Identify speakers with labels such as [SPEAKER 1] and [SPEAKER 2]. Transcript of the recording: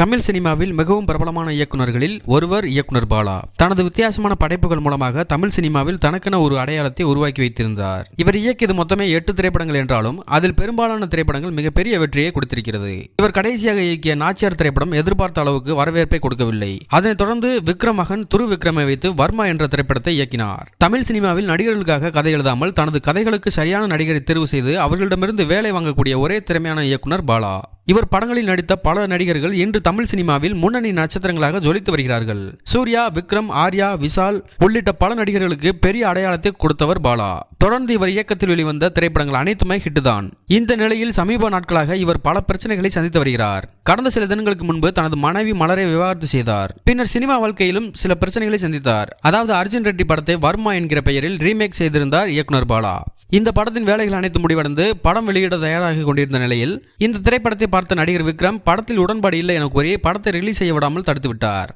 [SPEAKER 1] தமிழ் சினிமாவில் மிகவும் பிரபலமான இயக்குனர்களில் ஒருவர் இயக்குனர் பாலா. தனது வித்தியாசமான படைப்புகள் மூலமாக தமிழ் சினிமாவில் தனக்கென ஒரு அடையாளத்தை உருவாக்கி வைத்திருந்தார். இவர் இயக்கியது மொத்தமே எட்டு திரைப்படங்கள் என்றாலும் அதில் பெரும்பாலான திரைப்படங்கள் மிகப்பெரிய வெற்றியை கொடுத்திருக்கிறது. இவர் கடைசியாக இயக்கிய நாச்சியார் திரைப்படம் எதிர்பார்த்த அளவுக்கு வரவேற்பை கொடுக்கவில்லை. அதனைத் தொடர்ந்து விக்ரம் மகன் துரு விக்ரமை வைத்து வர்மா என்ற திரைப்படத்தை இயக்கினார். தமிழ் சினிமாவில் நடிகர்களுக்காக கதை எழுதாமல் தனது கதைகளுக்கு சரியான நடிகரை தேர்வு செய்து அவர்களிடமிருந்து வேலை வாங்கக்கூடிய ஒரே திறமையான இயக்குனர் பாலா. இவர் படங்களில் நடித்த பல நடிகர்கள் இன்று தமிழ் சினிமாவில் முன்னணி நட்சத்திரங்களாக ஜொலித்து வருகிறார்கள். சூர்யா விக்ரம் ஆர்யா விஷால் உள்ளிட்ட பல நடிகர்களுக்கு பெரிய அடையாளத்தை கொடுத்தவர் பாலா. தொடர்ந்து இவர் இயக்கத்தில் வெளிவந்த திரைப்படங்கள் அனைத்துமே ஹிட் தான் இந்த நிலையில் சமீப நாட்களாக இவர் பல பிரச்சனைகளை சந்தித்து வருகிறார். கடந்த சில தினங்களுக்கு முன்பு தனது மனைவி மலரை விவாகரத்து செய்தார். பின்னர் சினிமா வாழ்க்கையிலும் சில பிரச்சனைகளை சந்தித்தார். அதாவது அர்ஜுன் ரெட்டி படத்தை வர்மா என்கிற பெயரில் ரீமேக் செய்திருந்தார் இயக்குனர் பாலா. இந்த படத்தின் வேலைகள் அனைத்தும் முடிவடைந்து படம் வெளியிட தயாராகி கொண்டிருந்த நிலையில் இந்த திரைப்படத்தை பார்த்த நடிகர் விக்ரம் படத்தில் உடன்பாடு இல்லை என கூறி படத்தை ரிலீஸ் செய்ய விடாமல் தடுத்து விட்டார்